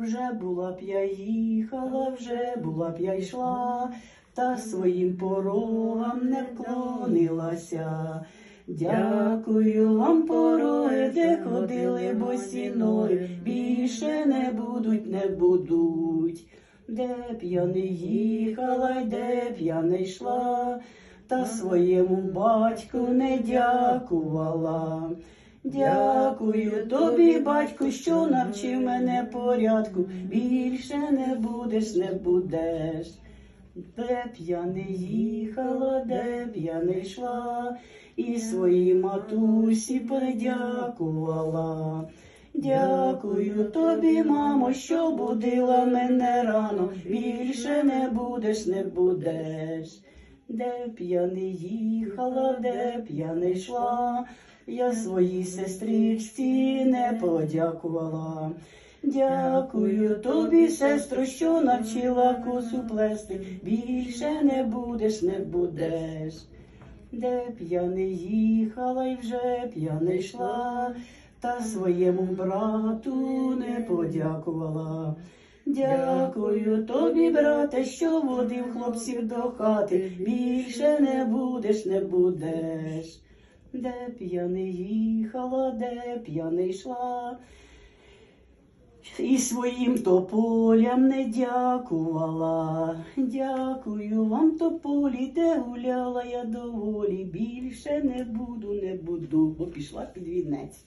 Вже була б я їхала, вже була б я йшла, та своїм порогам не вклонилася. Дякую вам, пороги, де ходили босі ноги, більше не будуть, не будуть. Де б я не їхала, де б я не йшла, та своєму батьку не дякувала. Дякую тобі, батьку, що навчив мене порядку. Більше не будеш, не будеш. Де б я не їхала, де б я не йшла, і своїй матусі подякувала. Дякую тобі, мамо, що будила мене рано. Більше не будеш, не будеш. Де б я не їхала, де б я не йшла, я своїй сестричці не подякувала. Дякую тобі, сестро, що навчила косу плести. Більше не будеш, не будеш. Де б я не їхала і вже б я не йшла, та своєму брату не подякувала. Дякую тобі, брате, що водив хлопців до хати. Більше не будеш, не будеш. Де не їхала, де б я йшла. І своїм тополям не дякувала. Дякую вам, тополі, де гуляла я доволі. Більше не буду, не буду, бо пішла під вінець.